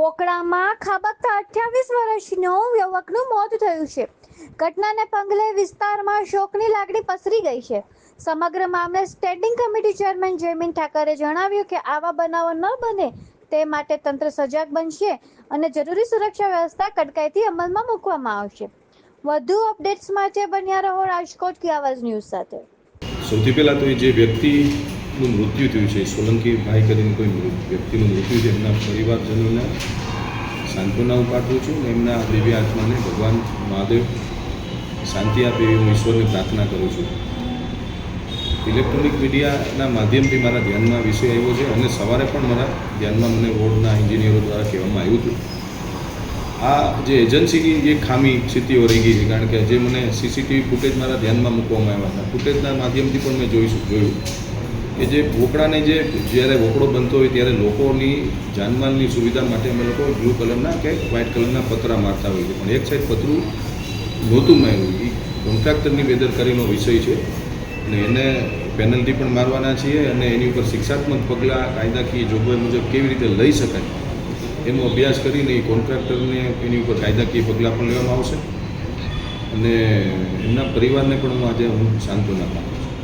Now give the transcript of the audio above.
વોકળામાં ખાબકતા અઠ્યાવીસ વર્ષનો યુવકનું મોત થયું છે. ઘટનાને પગલે વિસ્તારમાં શોકની લાગણી પસરી ગઈ છે. સમગ્ર મામલે standing committee chairman Jaymin Thackeray જણાવ્યું કે આવા બનાવો ન બને તે માટે તંત્ર સજાગ બનશે અને જરૂરી સુરક્ષા વ્યવસ્થા કડકાઈથી અમલમાં મૂકવામાં આવશે. વધુ અપડેટ્સ માટે બન્યા રહો રાજકોટ કી આવાજ ન્યૂઝ સાથે. સૌથી પહેલા તો જે જે વ્યક્તિનું મૃત્યુ થયું છે. સોલંકી ભાઈ કરીને કોઈ વ્યક્તિનું મૃત્યુ છે. એમના પરિવારજનોને સાંત્વના પાઠવું છું અને એમના દિવ્ય આત્માને ભગવાન મહાદેવ શાંતિ આપે એવી હું ઈશ્વરને પ્રાર્થના કરું છું. ઇલેક્ટ્રોનિક મીડિયાના માધ્યમથી મારા ધ્યાનમાં વિષય આવ્યો છે અને સવારે પણ મારા ધ્યાનમાં મને વોર્ડના એન્જિનિયરો દ્વારા કહેવામાં આવ્યું હતું. આ જે એજન્સીની જે ખામી સ્થિતિઓ રહી ગઈ છે, કારણ કે જે મને સીસીટીવી ફૂટેજ મારા ધ્યાનમાં મૂકવામાં આવ્યા હતા. ફૂટેજના માધ્યમથી પણ મેં જોઈશું જોયું. કે જે વોકડાને જે જ્યારે વોકડો બનતો હોય ત્યારે લોકોની જાનમાલની સુવિધા માટે અમે લોકો બ્લુ કલરના કે વ્હાઇટ કલરના પતરા મારતા હોઈએ પણ એક સાઈડ પતરું નહોતું માર્યું. એ કોન્ટ્રાક્ટરની બેદરકારીનો વિષય છે અને એને પેનલ્ટી પણ મારવાના છીએ અને એની ઉપર શિક્ષાત્મક પગલાં, કાયદાકીય જોગવાઈ મુજબ કેવી રીતે લઈ શકાય એનો અભ્યાસ કરીને એ કોન્ટ્રાક્ટરને એની ઉપર કાયદાકીય પગલાં પણ લેવામાં આવશે. અને એમના પરિવારને પણ હું આજે હું સાંત્વના આપું